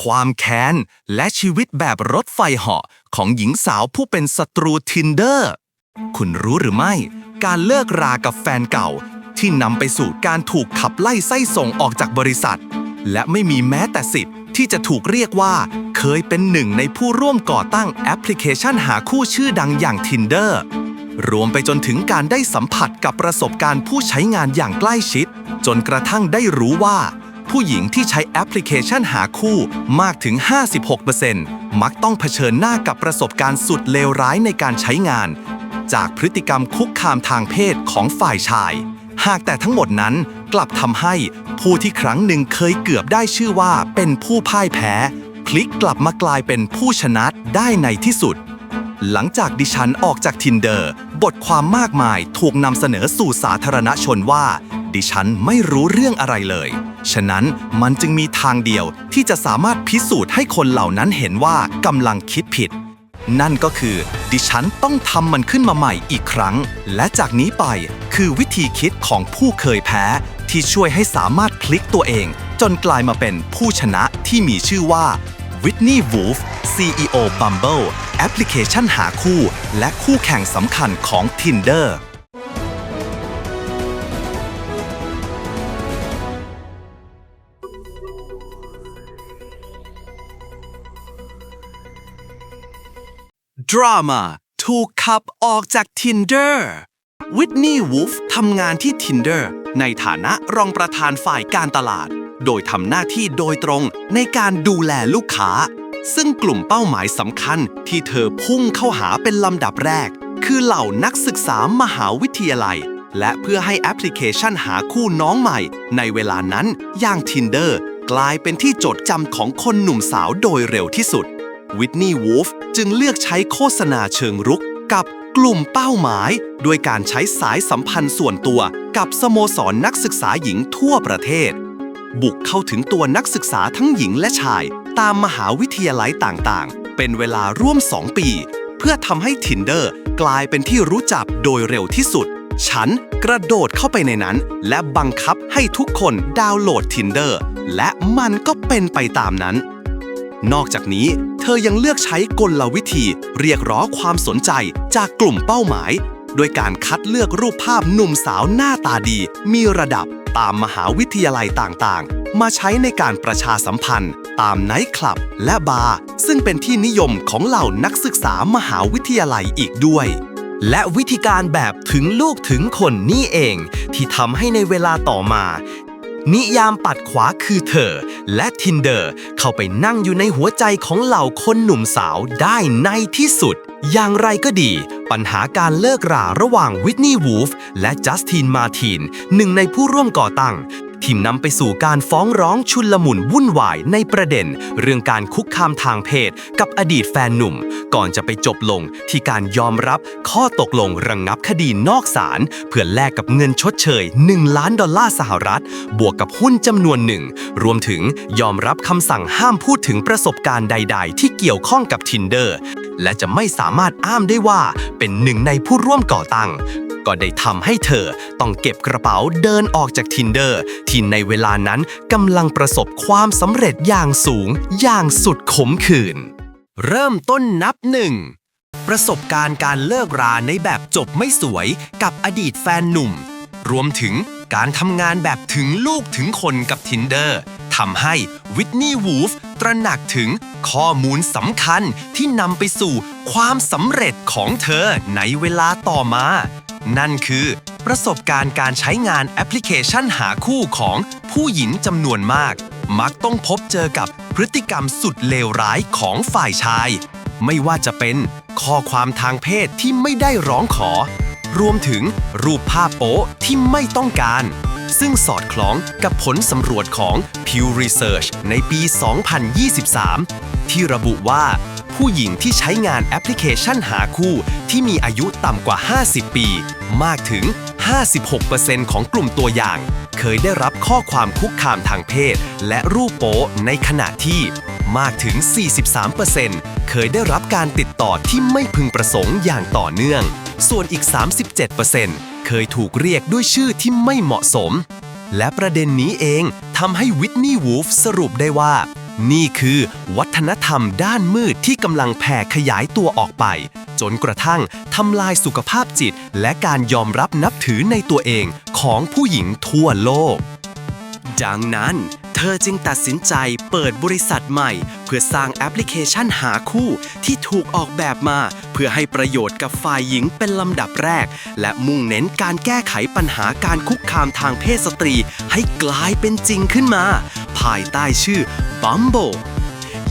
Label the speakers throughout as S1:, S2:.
S1: ความแค้น และชีวิตแบบรถไฟเหาะของหญิงสาวผู้เป็นศัตรูทินเดอร์ คุณรู้หรือไม่ การเลิกรากับแฟนเก่า ที่นำไปสู่การถูกขับไล่ไส้ส่งออกจากบริษัท และไม่มีแม้แต่สิทธิ์ที่จะถูกเรียกว่า เคยเป็นหนึ่งในผู้ร่วมก่อตั้งแอปพลิเคชันหาคู่ชื่อดังอย่าง Tinder รวมไปจนถึงการได้สัมผัสกับประสบการณ์ผู้ใช้งานอย่างใกล้ชิด จนกระทั่งได้รู้ว่า ผู้หญิงที่ใช้แอปพลิเคชันหาคู่มากถึง 56%มักต้องเผชิญหน้ากับประสบการณ์สุดเลวร้ายในการใช้งาน จากพฤติกรรมคุกคามทางเพศของฝ่ายชาย หากแต่ทั้งหมดนั้นกลับทำให้ผู้ที่ครั้งหนึ่งเคยเกือบได้ชื่อว่าเป็นผู้พ่ายแพ้ พลิกกลับมากลายเป็นผู้ชนะได้ในที่สุด หลังจากดิฉันออกจาก Tinder บทความมากมายถูกนำเสนอสู่สาธารณชนว่า ดิฉันไม่รู้เรื่องอะไรเลย ฉะนั้นมันจึงมีทางเดียวที่จะสามารถพิสูจน์ให้คนเหล่านั้นเห็นว่ากำลังคิดผิด นั่นก็คือ ดิฉันต้องทำมันขึ้นมาใหม่อีกครั้ง และจากนี้ไปคือวิธีคิดของผู้เคยแพ้ ที่ช่วยให้สามารถพลิกตัวเอง จนกลายมาเป็นผู้ชนะที่มีชื่อว่าวิทนีย์วูฟ CEO Bumble แอปพลิเคชันหาคู่ และคู่แข่งสำคัญของ Tinder ดราม่าถูกขับออกจาก Tinder วิทนีย์วูฟทำงานที่ Tinder ในฐานะรองประธานฝ่ายการตลาด โดยทำหน้าที่โดยตรงในการดูแลลูกค้า ซึ่งกลุ่มเป้าหมายสำคัญที่เธอพุ่งเข้าหาเป็นลำดับแรก คือเหล่านักศึกษามหาวิทยาลัย และเพื่อให้แอปพลิเคชันหาคู่น้องใหม่ ในเวลานั้นอย่าง Tinder กลายเป็นที่จดจำของคนหนุ่มสาวโดยเร็วที่สุด วิทนีย์วูฟจึงเลือกใช้โฆษณาเชิงรุกกับกลุ่มเป้าหมายด้วยการใช้สายสัมพันธ์ส่วนตัวกับสโมสรนนักศึกษาหญิงทั่วประเทศ บุกเข้าถึงตัวนักศึกษาทั้งหญิงและชาย ตามมหาวิทยาลัยต่างๆ เป็นเวลาร่วม 2 ปี เพื่อทำให้ Tinder กลายเป็นที่รู้จักโดยเร็วที่สุด ฉันกระโดดเข้าไปในนั้น และบังคับให้ทุกคนดาวน์โหลด Tinder และมันก็เป็นไปตามนั้น นอกจากนี้ ธอยังเลือกใช้กลวิธีเรียกร้องความสนใจจากกลุ่มเป้าหมาย โดยการคัดเลือกรูปภาพหนุ่มสาวหน้าตาดี มีระดับตามมหาวิทยาลัยต่างๆ มาใช้ในการประชาสัมพันธ์ ตามไนท์คลับ และบาร์ซึ่งเป็นที่นิยมของเหล่านักศึกษามหาวิทยาลัยอีกด้วย และวิธีการแบบถึงลูกถึงคนนี่เอง ที่ทำให้ในเวลาต่อมา นิยามปัดขวาคือเธอ และทินเดอร์เข้าไปนั่งอยู่ในหัวใจของเหล่าคนหนุ่มสาวได้ในที่สุด อย่างไรก็ดี ปัญหาการเลิกราระหว่างวิทนีย์วูฟและจัสตินมาทีนหนึ่งในผู้ร่วมก่อตั้ง ที่นำไปสู่การฟ้องร้องชุลมุนวุ่นวายในประเด็น เรื่องการคุกคามทางเพศ กับอดีตแฟนหนุ่ม ก่อนจะไปจบลงที่การยอมรับข้อตกลงระงงับคดีนอกศาลเพื่อแลกกับเงินชดเชย 1 ล้านดอลลาร์สหรัฐ บวกกับหุ้นจำนวนหนึ่ง รวมถึงยอมรับคำสั่งห้ามพูดถึงประสบการณ์ใด ๆ ที่เกี่ยวข้องกับ Tinder และจะไม่สามารถอ้ามได้ว่าเป็นหนึ่งในผู้ร่วมก่อตั้ง ก็ได้ทำให้เธอต้องเก็บกระเป๋าเดินออกจาก Tinder ที่ในเวลานั้นกำลังประสบความสำเร็จอย่างสูงอย่างสุดขมขื่น เริ่มต้นนับหนึ่งประสบการณ์การเลิกราในแบบจบไม่สวยกับอดีตแฟนหนุ่ม รวมถึงการทำงานแบบถึงลูกถึงคนกับ Tinder ทำให้วิทนีย์วูฟตระหนักถึงข้อมูลสำคัญที่นำไปสู่ความสำเร็จของเธอในเวลาต่อมา นั่นคือ ประสบการณ์การใช้งานแอปพลิเคชันหาคู่ของผู้หญิงจำนวนมาก มักต้องพบเจอกับพฤติกรรมสุดเลวร้ายของฝ่ายชาย ไม่ว่าจะเป็นข้อความทางเพศที่ไม่ได้ร้องขอ รวมถึงรูปภาพโป๊ที่ไม่ต้องการ ซึ่งสอดคล้องกับผลสำรวจของ Pew Research ในปี 2023 ที่ระบุว่า ผู้หญิงที่ใช้งานแอปพลิเคชันหาคู่ ที่มีอายุต่ำกว่า 50 ปี มากถึง 56%ของกลุ่มตัวอย่าง เคยได้รับข้อความคุกคามทางเพศ และรูปโป๊ในขณะที่มากถึง 43%เคยได้รับการติดต่อที่ไม่พึงประสงค์อย่างต่อเนื่อง ส่วนอีก 37%เคยถูกเรียกด้วยชื่อที่ไม่เหมาะสม และประเด็นนี้เองทำให้วิทนีย์วูฟสรุปได้ว่า นี่คือวัฒนธรรมด้านมืดที่กำลังแผ่ขยายตัวออกไป จนกระทั่งทำลายสุขภาพจิต และการยอมรับนับถือในตัวเองของผู้หญิงทั่วโลก ดังนั้น เธอจึงตัดสินใจเปิดบริษัทใหม่ เพื่อสร้างแอปพลิเคชันหาคู่ที่ถูกออกแบบมา เพื่อให้ประโยชน์กับฝ่ายหญิงเป็นลำดับแรก และมุ่งเน้นการแก้ไขปัญหาการคุกคามทางเพศสตรี ให้กลายเป็นจริงขึ้นมา ภายใต้ชื่อ Bumble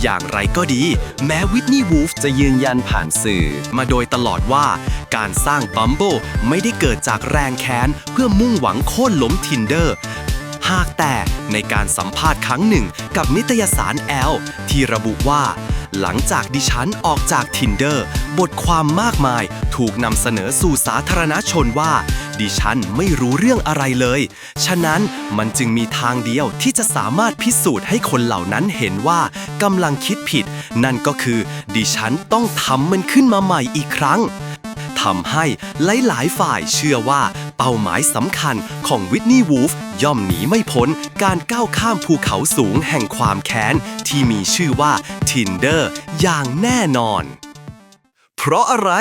S1: อย่างไรก็ดี แม้วิทนีย์วูฟจะยืนยันผ่านสื่อ มาโดยตลอดว่าการสร้าง Bumble ไม่ได้เกิดจากแรงแค้น เพื่อมุ่งหวังโค่นล้ม Tinder หากแต่ในการสัมภาษณ์ครั้งหนึ่งกับนิตยสารแอล ที่ระบุว่า หลังจากดิฉันออกจาก Tinder บทความมากมายถูกนำเสนอสู่สาธารณชนว่า ดิฉันไม่รู้เรื่องอะไรเลย ฉะนั้นมันจึงมีทางเดียวที่จะสามารถพิสูจน์ให้คนเหล่านั้นเห็นว่ากำลังคิดผิด นั่นก็คือดิฉันต้องทำมันขึ้นมาใหม่อีกครั้งทำให้หลาย ๆ ฝ่ายเชื่อว่าเป้าหมายสำคัญของวิทนีย์วูฟย่อมหนีไม่พ้นการก้าวข้ามภูเขาสูงแห่งความแค้น ที่มีชื่อว่า Tinder อย่างแน่นอน เพราะอะไร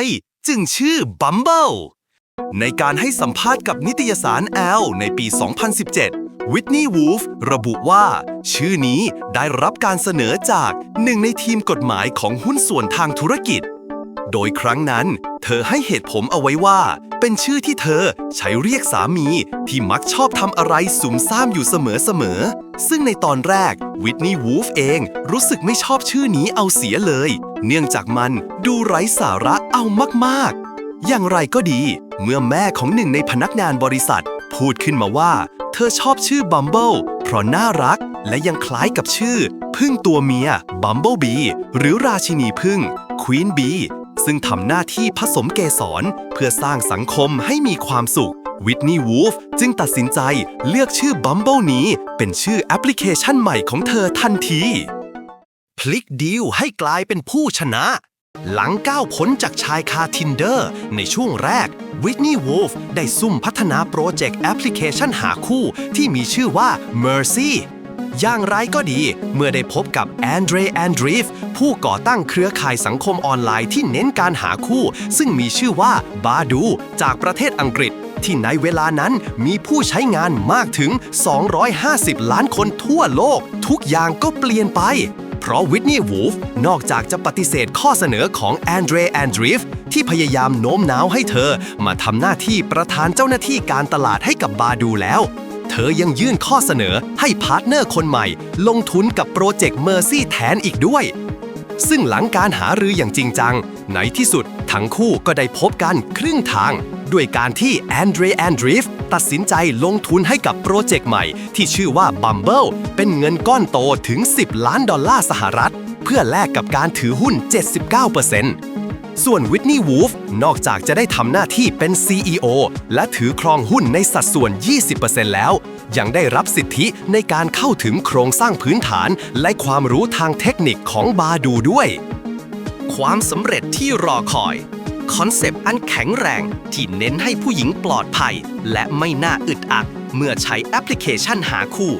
S1: จึงชื่อ Bumble ในการให้สัมภาษณ์กับนิตยสาร Elle ในปี 2017 วิทนีย์วูฟระบุว่า ชื่อนี้ได้รับการเสนอจากหนึ่งในทีมกฎหมายของหุ้นส่วนทางธุรกิจ โดยครั้งนั้น เธอให้เหตุผลเอาไว้ว่า เป็นชื่อที่เธอใช้เรียกสามีที่มักชอบทำอะไรสุมซ่ามอยู่เสมอๆ ซึ่งในตอนแรกวิทนีย์วูฟเองรู้สึกไม่ชอบชื่อนี้เอาเสียเลย เนื่องจากมันดูไร้สาระเอามากๆ อย่างไรก็ดี เมื่อแม่ของหนึ่งในพนักงานบริษัท พูดขึ้นมาว่า เธอชอบชื่อ Bumble เพราะน่ารักและยังคล้ายกับชื่อ พึ่งตัวเมีย Bumblebee หรือราชินีพึ่ง Queen Bee ซึ่งทำหน้าที่ผสมเกสรเพื่อสร้างสังคมให้มีความสุขวิทนีย์วูฟจึงตัดสินใจเลือกชื่อ Bumble นี้ เป็นชื่อแอปพลิเคชันใหม่ของเธอทันที พลิกดีลให้กลายเป็นผู้ชนะ หลังก้าวพ้นจากชายคา Tinder ในช่วงแรกวิทนีย์วูฟได้ซุ่มพัฒนาโปรเจกต์แอปพลิเคชันหาคู่ที่มีชื่อว่า Mercy อย่างไรก็ดี เมื่อได้พบกับแอนเดรแอนดรีฟผู้ก่อตั้งเครือข่ายสังคมออนไลน์ที่เน้นการหาคู่ ซึ่งมีชื่อว่าบาดูจากประเทศอังกฤษ ที่ในเวลานั้นมีผู้ใช้งานมากถึง 250 ล้านคนทั่วโลก ทุกอย่างก็เปลี่ยนไป เพราะวิทนีย์วูฟนอกจากจะปฏิเสธข้อเสนอของแอนเดรแอนดรีฟที่พยายามโน้มน้าวให้เธอมาทำหน้าที่ประธานเจ้าหน้าที่การตลาดให้กับบาดูแล้ว เธอยังยื่นข้อเสนอให้พาร์ทเนอร์คนใหม่ ลงทุนกับโปรเจกต์เมอร์ซี่แทนอีกด้วย ซึ่งหลังการหารืออย่างจริงจัง ในที่สุดทั้งคู่ก็ได้พบกันครึ่งทาง ด้วยการที่แอนเดรแอนดรีฟ ตัดสินใจลงทุนให้กับโปรเจกต์ใหม่ ที่ชื่อว่า Bumble เป็นเงินก้อนโตถึง 10 ล้านดอลลาร์สหรัฐ เพื่อแลกกับการถือหุ้น 79%ส่วนวิทนีย์วูฟนอกจากจะได้ทำหน้าที่เป็น CEO และถือครองหุ้นในสัดส่วน 20%แล้ว ยังได้รับสิทธิในการเข้าถึงโครงสร้างพื้นฐาน และความรู้ทางเทคนิคของบาดูด้วย ความสำเร็จที่รอคอย คอนเซปต์อันแข็งแรง ที่เน้นให้ผู้หญิงปลอดภัย และไม่น่าอึดอัด เมื่อใช้แอปพลิเคชันหาคู่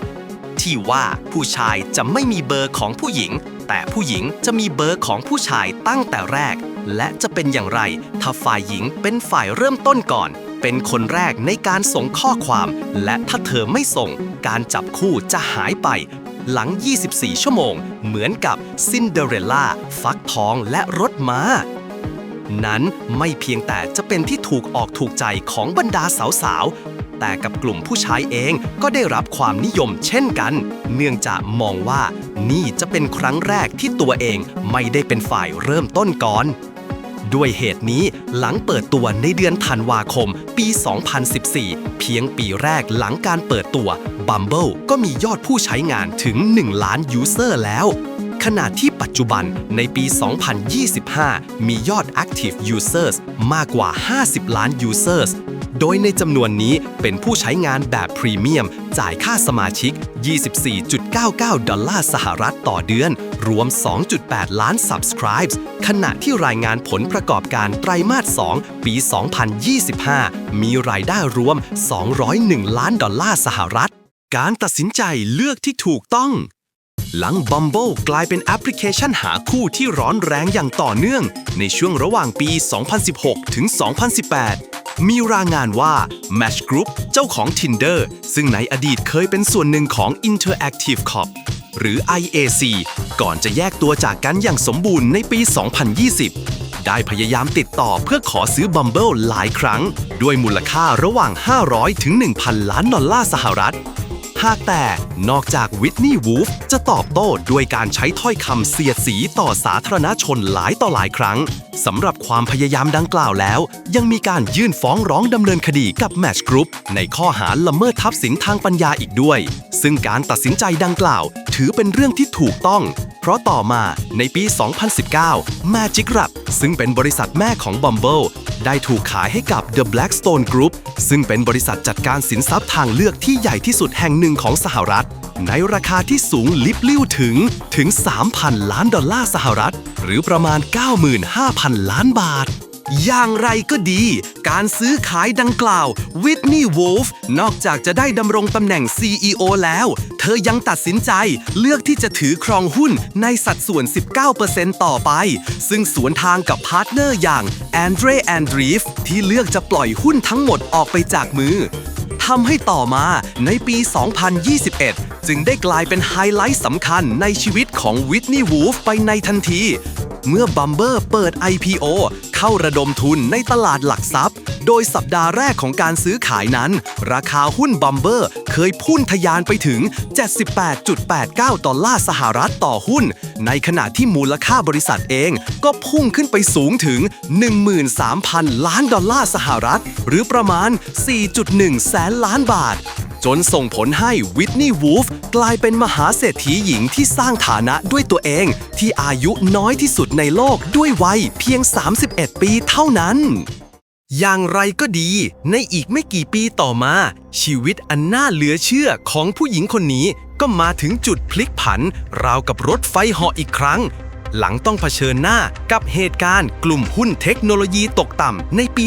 S1: ที่ว่าผู้ชายจะไม่มีเบอร์ของผู้หญิง แต่ผู้หญิงจะมีเบอร์ของผู้ชายตั้งแต่แรก และจะเป็นอย่างไร ถ้าฝ่ายหญิงเป็นฝ่ายเริ่มต้นก่อน เป็นคนแรกในการส่งข้อความ และถ้าเธอไม่ส่ง การจับคู่จะหายไปหลัง 24 ชั่วโมง เหมือนกับซินเดอเรลล่า ฟักทองและรถม้า นั้นไม่เพียงแต่จะเป็นที่ถูกออกถูกใจของบรรดาสาวๆ แต่กับกลุ่มผู้ชายเองก็ได้รับความนิยมเช่นกัน เนื่องจากมองว่านี่จะเป็นครั้งแรกที่ตัวเองไม่ได้เป็นฝ่ายเริ่มต้นก่อน ด้วยเหตุนี้หลังเปิดตัวในเดือนธันวาคมปี 2014 เพียงปีแรกหลังการเปิดตัว Bumble ก็มียอดผู้ใช้งานถึง 1 ล้านยูเซอร์แล้ว ขณะที่ปัจจุบันในปี 2025 มียอด Active Users มากกว่า 50 ล้าน Users โดยในจำนวนนี้เป็นผู้ใช้งานแบบพรีเมียม จ่ายค่าสมาชิก 24.99 ดอลลาร์สหรัฐต่อเดือน รวม 2.8 ล้าน Subscribes ขณะที่รายงานผลประกอบการไตรมาส 2 ปี 2025 มีรายได้รวม 201 ล้านดอลลาร์สหรัฐ การตัดสินใจเลือกที่ถูกต้อง หลัง Bumble กลายเป็นแอปพลิเคชันหาคู่ที่ร้อนแรงอย่างต่อเนื่อง ในช่วงระหว่างปี 2016 ถึง 2018 มีรายงานว่า Match Group เจ้าของ Tinder ซึ่งในอดีตเคยเป็นส่วนหนึ่งของ Interactive Corp หรือ IAC ก่อนจะแยกตัวจากกันอย่างสมบูรณ์ในปี 2020 ได้พยายามติดต่อเพื่อขอซื้อ Bumble หลายครั้ง ด้วยมูลค่าระหว่าง 500 ถึง 1,000 ล้านดอลลาร์สหรัฐ หากแต่นอกจากวิทนีย์วูฟจะตอบโต้ด้วยการใช้ถ้อยคำเสียดสีต่อสาธารณชนหลายต่อหลายครั้งสำหรับความพยายามดังกล่าวแล้ว ยังมีการยื่นฟ้องร้องดำเนินคดีกับ Match Group ในข้อหาละเมิดทรัพย์สินทางปัญญาอีกด้วย ซึ่งการตัดสินใจดังกล่าว ถือเป็นเรื่องที่ถูกต้อง เพราะต่อมาในปี 2019 Magic Rap ซึ่งเป็นบริษัทแม่ของ Bumble ได้ถูกขายให้กับ The Blackstone Group ซึ่งเป็นบริษัทจัดการสินทรัพย์ทางเลือกที่ใหญ่ที่สุดแห่งหนึ่งของสหรัฐ ในราคาที่สูงลิบลิ่วถึงถึง 3,000 ล้านดอลลาร์สหรัฐ หรือประมาณ 95,000 ล้านบาท อย่างไรก็ดี การซื้อขายดังกล่าววิทนีย์วูฟนอกจากจะได้ดำรงตำแหน่ง CEO แล้ว เธอยังตัดสินใจเลือกที่จะถือครองหุ้นในสัดส่วน 19%ต่อไป ซึ่งสวนทางกับพาร์ทเนอร์อย่างแอนเดรแอนดรีฟที่เลือกจะปล่อยหุ้นทั้งหมดออกไปจากมือทำให้ต่อมาในปี 2021 จึงได้กลายเป็นไฮไลท์สำคัญในชีวิตของวิทนีย์วูฟไปในทันที เมื่อบัมเบอร์เปิด IPO เข้าระดมทุนในตลาดหลักทรัพย์ โดยสัปดาห์แรกของการซื้อขายนั้น ราคาหุ้นบัมเบอร์เคยพุ่งทะยานไปถึง 78.89 ดอลลาร์สหรัฐต่อหุ้น ในขณะที่มูลค่าบริษัทเองก็พุ่งขึ้นไปสูงถึง 13,000 ล้านดอลลาร์สหรัฐ หรือประมาณ 4.1 แสนล้านบาท จนส่งผลให้วิทนีย์วูฟกลายเป็นมหาเศรษฐีหญิงที่สร้างฐานะด้วยตัวเอง ที่อายุน้อยที่สุดในโลกด้วยวัยเพียง 31 ปีเท่านั้น อย่างไรก็ดี ในอีกไม่กี่ปีต่อมา ชีวิตอันน่าเหลือเชื่อของผู้หญิงคนนี้ก็มาถึงจุดพลิกผัน ราวกับรถไฟเหาะอีกครั้ง หลังต้องเผชิญหน้ากับเหตุการณ์กลุ่มหุ้นเทคโนโลยีตกต่ำในปี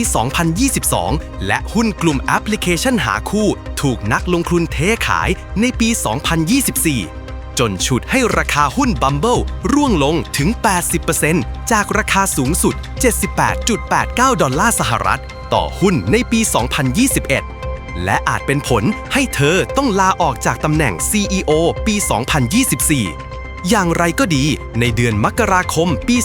S1: 2022 และหุ้นกลุ่มแอปพลิเคชันหาคู่ ถูกนักลงทุนเทขายในปี 2024 จนฉุดให้ราคาหุ้น Bumble ร่วงลงถึง 80%จากราคาสูงสุด 78.89 ดอลลาร์สหรัฐ ต่อหุ้นในปี 2021และอาจเป็นผลให้เธอต้องลาออกจากตำแหน่ง CEO ปี 2024 อย่างไรก็ดี ในเดือนมกราคมปี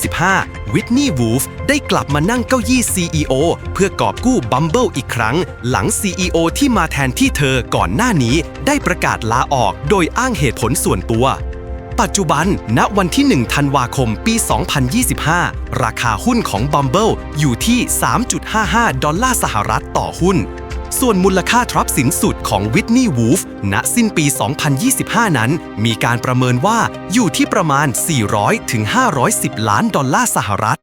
S1: 2025 วิทนีย์วูฟได้กลับมานั่งเก้าอี้ CEO เพื่อกอบกู้ Bumble อีกครั้ง หลัง CEO ที่มาแทนที่เธอก่อนหน้านี้ ได้ประกาศลาออกโดยอ้างเหตุผลส่วนตัว ปัจจุบัน ณ วันที่ 1 ธันวาคมปี 2025 ราคาหุ้นของ Bumble อยู่ที่ 3.55 ดอลลาร์สหรัฐต่อหุ้น ส่วนมูลค่าทรัพย์สินสุดของวิทนีย์วูฟณสิ้นปี 2025 นั้น มีการประเมินว่าอยู่ที่ประมาณ 400-510 ล้านดอลลาร์สหรัฐ